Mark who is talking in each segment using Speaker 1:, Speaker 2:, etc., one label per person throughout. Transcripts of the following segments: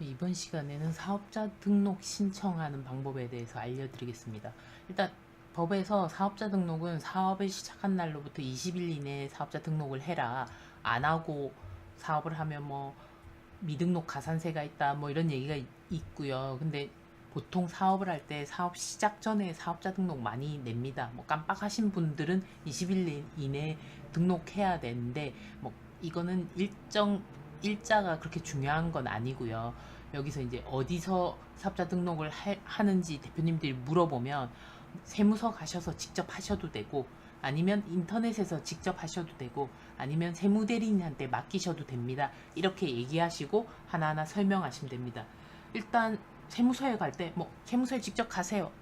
Speaker 1: 이번 시간에는 사업자 등록 신청하는 방법에 대해서 알려드리겠습니다. 일단 법에서 사업자 등록은 사업을 시작한 날로부터 20일 이내에 사업자 등록을 해라. 안 하고 사업을 하면 뭐 미등록 가산세가 있다 뭐 이런 얘기가 있- 있고요. 근데 보통 사업을 할 때 사업 시작 전에 사업자 등록 많이 냅니다. 뭐 깜빡하신 분들은 20일 이내에 등록해야 되는데 뭐 이거는 일정 일자가 그렇게 중요한 건 아니고요. 여기서 이제 어디서 사업자 등록을 할- 하는지 대표님들이 물어보면 세무서 가셔서 직접 하셔도 되고 아니면 인터넷에서 직접 하셔도 되고 아니면 세무대리인한테 맡기셔도 됩니다. 이렇게 얘기하시고 하나하나 설명하시면 됩니다. 일단 세무서에 갈 때 뭐 세무서에 직접 가세요.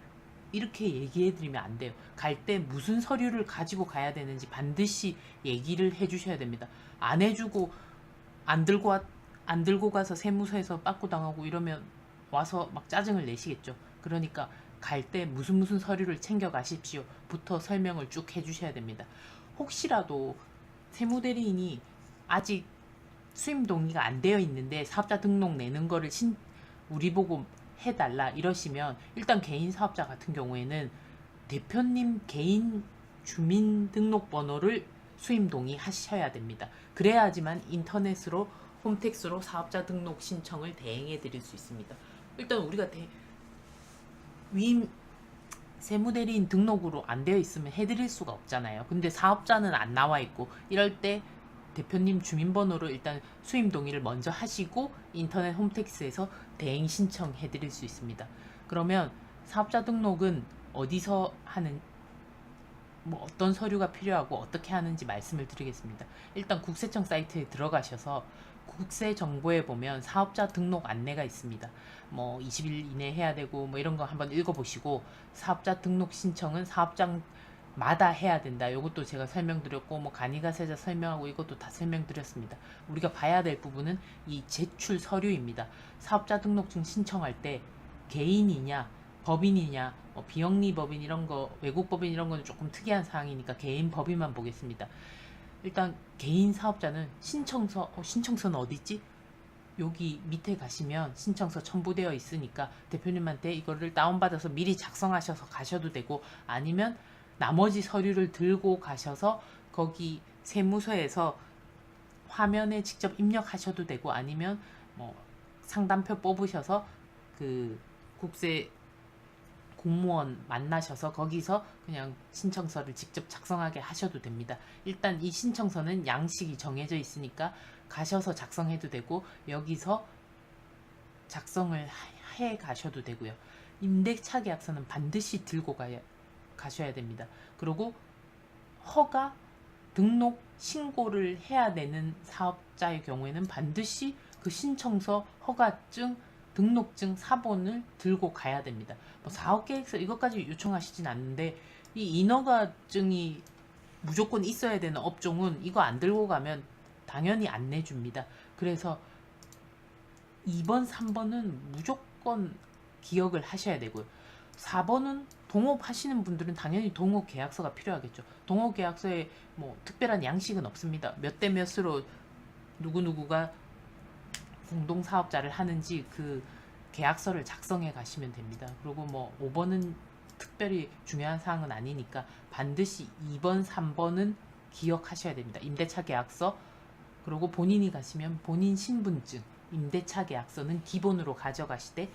Speaker 1: 이렇게 얘기해 드리면 안 돼요. 갈 때 무슨 서류를 가지고 가야 되는지 반드시 얘기를 해 주셔야 됩니다. 안 해주고 안 들고 와, 안 들고 가서 세무서에서 빠꾸 당하고 이러면 와서 막 짜증을 내시겠죠. 그러니까 갈 때 무슨 무슨 서류를 챙겨 가십시오부터 설명을 쭉 해주셔야 됩니다. 혹시라도 세무대리인이 아직 수임 동의가 안 되어 있는데 사업자 등록 내는 거를 신, 우리 보고 해달라 이러시면 일단 개인 사업자 같은 경우에는 대표님 개인 주민등록번호를 수임 동의하셔야 됩니다. 그래야지만 인터넷으로 홈택스로 사업자 등록 신청을 대행해 드릴 수 있습니다. 일단 우리가 대, 위임 세무대리인 등록으로 안 되어 있으면 해드릴 수가 없잖아요. 근데 사업자는 안 나와 있고 이럴 때 대표님 주민번호로 일단 수임 동의를 먼저 하시고 인터넷 홈택스에서 대행 신청해 드릴 수 있습니다. 그러면 사업자 등록은 어디서 하는 뭐 어떤 서류가 필요하고 어떻게 하는지 말씀을 드리겠습니다. 일단 국세청 사이트에 들어가셔서 국세 정보에 보면 사업자 등록 안내가 있습니다. 뭐 20일 이내 해야 되고 뭐 이런 거 한번 읽어보시고 사업자 등록 신청은 사업장 마다 해야 된다. 이것도 제가 설명드렸고 뭐 간이가세자 설명하고 이것도 다 설명드렸습니다. 우리가 봐야 될 부분은 이 제출 서류입니다. 사업자 등록증 신청할 때 개인이냐 법인이냐 뭐 비영리 법인 이런 거 외국 법인 이런 거는 조금 특이한 사항이니까 개인 법인만 보겠습니다. 일단 개인 사업자는 신청서 어, 신청서는 어디 있지? 여기 밑에 가시면 신청서 첨부되어 있으니까 대표님한테 이거를 다운받아서 미리 작성하셔서 가셔도 되고 아니면 나머지 서류를 들고 가셔서 거기 세무서에서 화면에 직접 입력하셔도 되고 아니면 뭐 상담표 뽑으셔서 그 국세 공무원 만나셔서 거기서 그냥 신청서를 직접 작성하게 하셔도 됩니다. 일단 이 신청서는 양식이 정해져 있으니까 가셔서 작성해도 되고 여기서 작성을 하- 해 가셔도 되고요. 임대차 계약서는 반드시 들고 가야 가셔야 됩니다. 그리고 허가 등록 신고를 해야 되는 사업자의 경우에는 반드시 그 신청서 허가증 등록증 사본을 들고 가야 됩니다. 뭐 사업 계획서 이것까지 요청하시진 않는데 이 인허가증이 무조건 있어야 되는 업종은 이거 안 들고 가면 당연히 안 내줍니다. 그래서 2번, 3번은 무조건 기억을 하셔야 되고요. 4번은 동업 하시는 분들은 당연히 동업 계약서가 필요하겠죠. 동업 계약서에 뭐 특별한 양식은 없습니다. 몇 대 몇으로 누구누구가 공동 사업자를 하는지 그 계약서를 작성해 가시면 됩니다. 그리고 뭐 5번은 특별히 중요한 사항은 아니니까 반드시 2번, 3번은 기억하셔야 됩니다. 임대차 계약서 그리고 본인이 가시면 본인 신분증, 임대차 계약서는 기본으로 가져가시되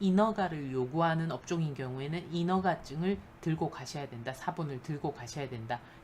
Speaker 1: 인허가를 요구하는 업종인 경우에는 인허가증을 들고 가셔야 된다. 사본을 들고 가셔야 된다.